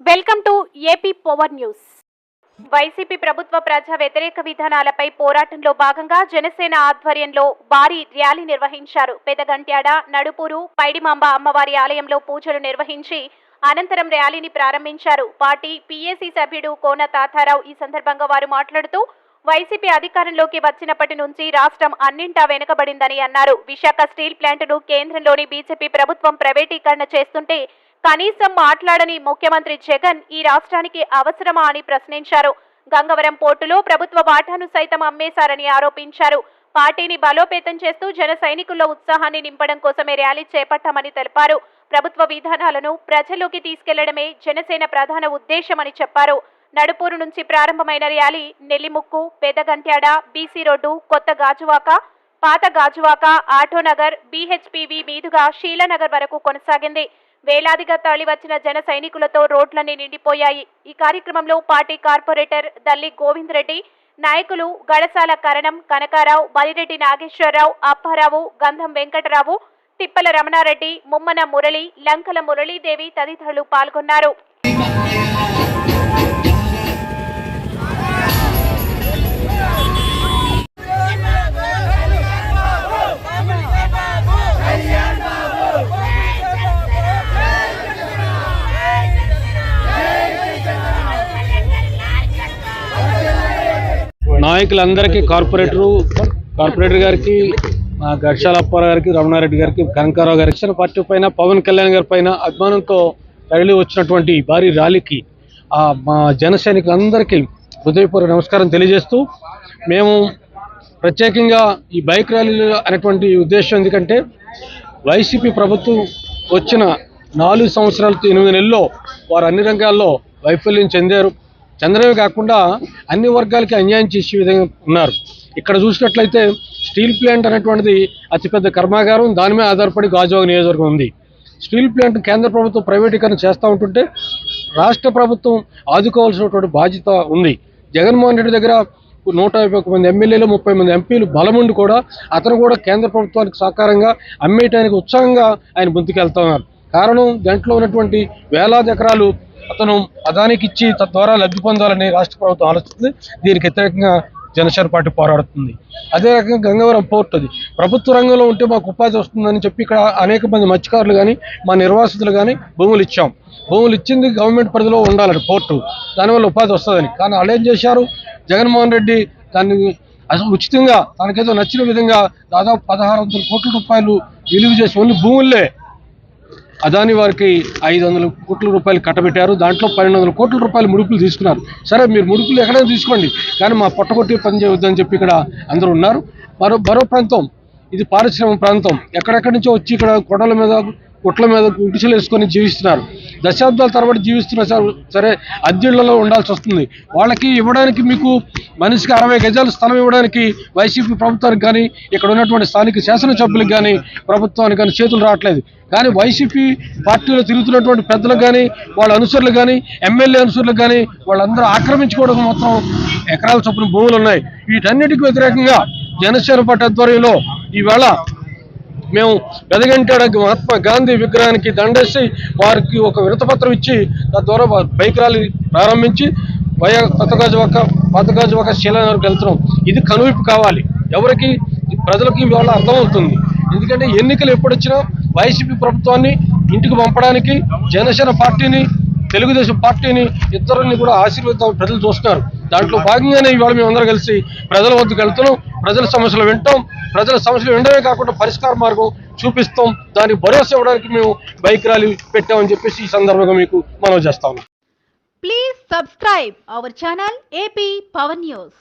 Welcome to AP power news YCP ప్రభుత్వ ప్రజా వ్యతిరేక విధానాలపై పోరాటంలో భాగంగా జనసేన ఆధ్వర్యంలో భారీ ర్యాలీ నిర్వహించారు. పెదగంట్యాడ నడుపూరు పైడిమాంబ అమ్మవారి ఆలయంలో పూజలు నిర్వహించి అనంతరం ర్యాలీని ప్రారంభించారు. పార్టీ పీఏసీ సభ్యుడు కోన తాతారావు ఈ సందర్భంగా వారు మాట్లాడుతూ వైసీపీ అధికారంలోకి వచ్చినప్పటి నుంచి రాష్ట్రం అన్నింటా వెనుకబడిందని అన్నారు. విశాఖ స్టీల్ ప్లాంట్ను కేంద్రంలోని బీజేపీ ప్రభుత్వం ప్రైవేటీకరణ చేస్తుంటే కనీసం మాట్లాడని ముఖ్యమంత్రి జగన్ ఈ రాష్ట్రానికి అవసరమా అని ప్రశ్నించారు. గంగవరం పోర్టులో ప్రభుత్వ వాటాను సైతం అమ్మేశారని ఆరోపించారు. పార్టీని బలోపేతం చేస్తూ జన సైనికుల్లో ఉత్సాహాన్ని నింపడం కోసమే ర్యాలీ చేపట్టామని తెలిపారు. ప్రభుత్వ విధానాలను ప్రజల్లోకి తీసుకెళ్ళడమే జనసేన ప్రధాన ఉద్దేశమని చెప్పారు. నడుపూరు నుంచి ప్రారంభమైన rally Nellimukku Pedagantyada BC road కొత్త గాజువాక పాత గాజువాక ఆటోనగర్ బీహెచ్పివి మీదుగా శీలనగర్ వరకు కొనసాగింది. వేలాదిగా తరలివచ్చిన జన సైనికులతో రోడ్లన్నీ నిండిపోయాయి. ఈ కార్యక్రమంలో పార్టీ కార్పొరేటర్ దల్లి గోవింద్ రెడ్డి నాయకులు గడసాల కరణం కనకారావు బలిరెడ్డి నాగేశ్వరరావు అప్పారావు గంధం వెంకటరావు తిప్పల రమణారెడ్డి ముమ్మన మురళి లంకల మురళీదేవి తదితరులు పాల్గొన్నారు. నాయకులందరికీ కార్పొరేటరు కార్పొరేటర్ గారికి మా ఘర్షాల గారికి రమణారెడ్డి గారికి కనకారావు గారికి ఇచ్చిన పార్టీ పైన పవన్ కళ్యాణ్ గారి పైన అభిమానంతో తరలి వచ్చినటువంటి భారీ ర్యాలీకి ఆ మా జన సైనికులందరికీ హృదయపూర్వక నమస్కారం తెలియజేస్తూ మేము ప్రత్యేకంగా ఈ బైక్ ర్యాలీలు అనేటువంటి ఉద్దేశం ఎందుకంటే వైసీపీ ప్రభుత్వం వచ్చిన నాలుగు సంవత్సరాలతో ఎనిమిది నెలల్లో వారు అన్ని రంగాల్లో వైఫల్యం చెందారు. చంద్రమే కాకుండా అన్ని వర్గాలకి అన్యాయం చేసే విధంగా ఉన్నారు. ఇక్కడ చూసినట్లయితే స్టీల్ ప్లాంట్ అనేటువంటిది అతిపెద్ద కర్మాగారం. దాని మీద ఆధారపడి గాజువాక నియోజకవర్గం ఉంది. స్టీల్ ప్లాంట్ కేంద్ర ప్రభుత్వం ప్రైవేటీకరణ చేస్తూ ఉంటుంటే రాష్ట్ర ప్రభుత్వం ఆదుకోవాల్సినటువంటి బాధ్యత ఉంది. జగన్మోహన్ రెడ్డి దగ్గర నూట యాభై మంది ఎమ్మెల్యేలు ముప్పై మంది ఎంపీలు బలముండి కూడా అతను కూడా కేంద్ర ప్రభుత్వానికి సహకారంగా అమ్మేయటానికి ఉత్సాహంగా ఆయన ముందుకెళ్తున్నారు కారణం దాంట్లో ఉన్నటువంటి వేలాది ఎకరాలు అతను అదానికి ఇచ్చి తద్వారా లబ్ధి పొందాలని రాష్ట్ర ప్రభుత్వం ఆలోచిస్తుంది. దీనికి వ్యతిరేకంగా జనసేన పార్టీ పోరాడుతుంది. అదే రకంగా గంగవరం పోర్ట్ అది. ప్రభుత్వ రంగంలో ఉంటే మాకు ఉపాధి వస్తుందని చెప్పి ఇక్కడ అనేక మంది మత్స్యకారులు కానీ మా నిర్వాసితులు కానీ భూములు ఇచ్చాం. భూములు ఇచ్చింది గవర్నమెంట్ పరిధిలో ఉండాలని పోర్టు. దానివల్ల ఉపాధి వస్తుందని. కానీ వాళ్ళు ఏం చేశారు? జగన్మోహన్ రెడ్డి దాన్ని అసలు ఉచితంగా తనకేదో నచ్చిన విధంగా దాదాపు పదహారు వందల కోట్ల రూపాయలు విలువ చేసి ఓన్లీ భూముల్లే అదాని వారికి ఐదు వందల కోట్ల రూపాయలు కట్టబెట్టారు. దాంట్లో పన్నెండు వందల కోట్ల రూపాయలు ముడుపులు తీసుకున్నారు. సరే మీరు ముడుపులు ఎక్కడైనా తీసుకోండి. కానీ మా పొట్టగొట్టి పనిచేయొద్దని చెప్పి ఇక్కడ అందరూ ఉన్నారు. మరో మరో ప్రాంతం ఇది పారిశ్రామిక ప్రాంతం. ఎక్కడెక్కడి నుంచో వచ్చి ఇక్కడ కొండల మీద గుట్ల మీద కుటిసలు వేసుకొని జీవిస్తున్నారు. దశాబ్దాల తరబడి జీవిస్తున్న సరే అద్దెళ్ళలో ఉండాల్సి వస్తుంది. వాళ్ళకి ఇవ్వడానికి మీకు మనిషికి అరవై గజాల స్థలం ఇవ్వడానికి వైసీపీ ప్రభుత్వానికి కానీ ఇక్కడ ఉన్నటువంటి స్థానిక శాసనసభ్యులకు కానీ ప్రభుత్వానికి కానీ చేతులు రావట్లేదు. కానీ వైసీపీ పార్టీలో తిరుగుతున్నటువంటి పెద్దలకు కానీ వాళ్ళ అనుసరులు కానీ ఎమ్మెల్యే అనుసరులకు కానీ వాళ్ళందరూ ఆక్రమించుకోవడం మొత్తం ఎకరాల చొప్పున భూములు ఉన్నాయి. వీటన్నిటికి వ్యతిరేకంగా జనసేన పార్టీ ఆధ్వర్యంలో ఈవేళ మేము పెదగంటాడ మహాత్మా గాంధీ విగ్రహానికి దండేసి వారికి ఒక వినతపత్రం ఇచ్చి తద్వారా వారు బైక్ ర్యాలీ ప్రారంభించి వయా కొత్తగాజువాక పాతగాజువాక వరకు వెళ్తున్నాం. ఇది కనువిప్పు కావాలి. ఎవరికి? ప్రజలకి ఇవాళ అర్థమవుతుంది. ఎందుకంటే ఎన్నికలు ఎప్పుడొచ్చినా వైసీపీ ప్రభుత్వాన్ని ఇంటికి పంపడానికి జనసేన పార్టీని తెలుగుదేశం పార్టీని ఇద్దరిని కూడా ఆశీర్వదించాలని ప్రజలు చూస్తున్నారు. దాంట్లో భాగంగానే ఇవాళ మేము అందరం కలిసి ప్రజల వద్దకు వెళ్తున్నాం. ప్రజల సమస్యలు వింటాం. ప్రజల సమస్యలు వినడమే కాకుండా పరిష్కార మార్గం చూపిస్తాం. దానికి భరోసా ఇవ్వడానికి మేము బైక్ ర్యాలీ పెట్టామని చెప్పేసి ఈ సందర్భంగా మీకు మనం చేస్తాం please subscribe our channel AP Power news